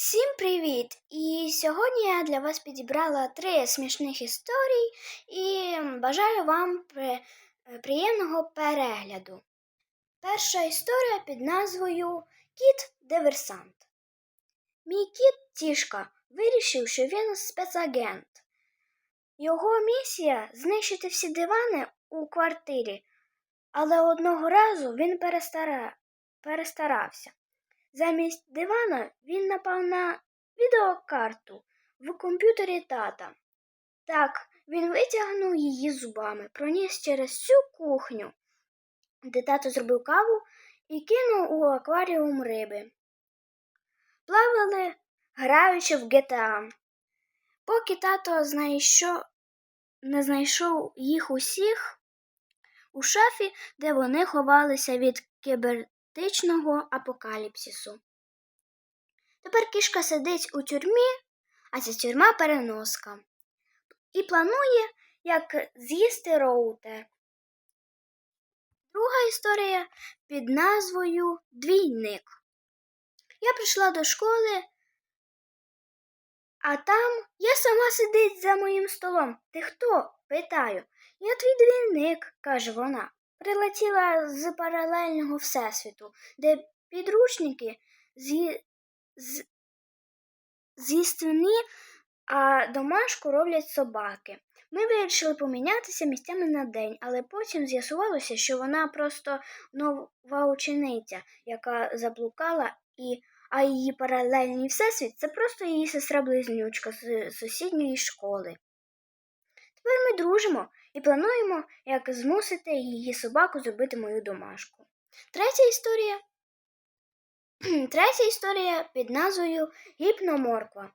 Всім привіт! І сьогодні я для вас підібрала три смішних історій і бажаю вам при- е, приємного перегляду. Перша історія під назвою Кіт диверсант. Мій кіт Тішка вирішив, що він спецагент. Його місія знищити всі дивани у квартирі, але одного разу він перестара... перестарався. Замість дивана він напав на відеокарту в комп'ютері тата. Так, він витягнув її зубами, проніс через всю кухню, де тато зробив каву і кинув у акваріум риби. Плавали, граючи в GTA. Поки тато знайшов, не знайшов їх усіх у шафі, де вони ховалися від кібернетичного апокаліпсису. Тепер кішка сидить у тюрмі, а ця тюрма переноска. І планує, як з'їсти роутер. Друга історія під назвою Двійник. Я прийшла до школи, а там я сама сидить за моїм столом. Ти хто? питаю. Я твій двійник, каже вона. Прилетіла з паралельного всесвіту, де підручники зі... з... зі стіни, а домашку роблять собаки. Ми вирішили помінятися місцями на день, але потім з'ясувалося, що вона просто нова учениця, яка заблукала, і, а її паралельний всесвіт це просто її сестра-близнючка з сусідньої школи. Тепер ми дружимо і плануємо, як змусити її собаку зробити мою домашку. Третя історія. Третя історія під назвою Гіпноморква.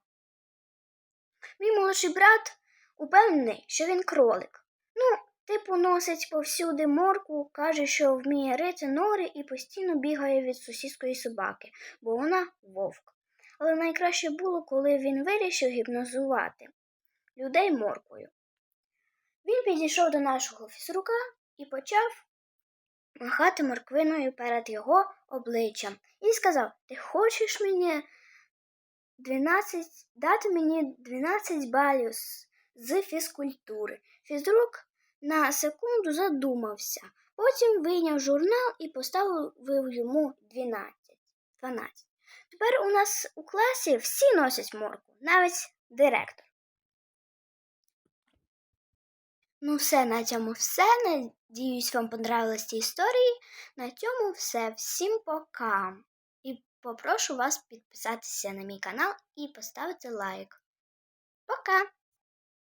Мій молодший брат упевнений, що він кролик. Ну, типу, носить повсюди морку, каже, що вміє рити нори і постійно бігає від сусідської собаки, бо вона вовк. Але найкраще було, коли він вирішив гіпнозувати людей морквою. Він підійшов до нашого фізрука і почав махати морквиною перед його обличчям і сказав: Ти хочеш мені 12, дати мені 12 балів з, фізкультури. Фізрук на секунду задумався, потім вийняв журнал і поставив йому 12. 12. Тепер у нас у класі всі носять морку, навіть директор. Ну, все, на цьому все. Надіюсь, вам понравились ці історії. На цьому все. Всім пока. І попрошу вас підписатися на мій канал і поставити лайк. Пока!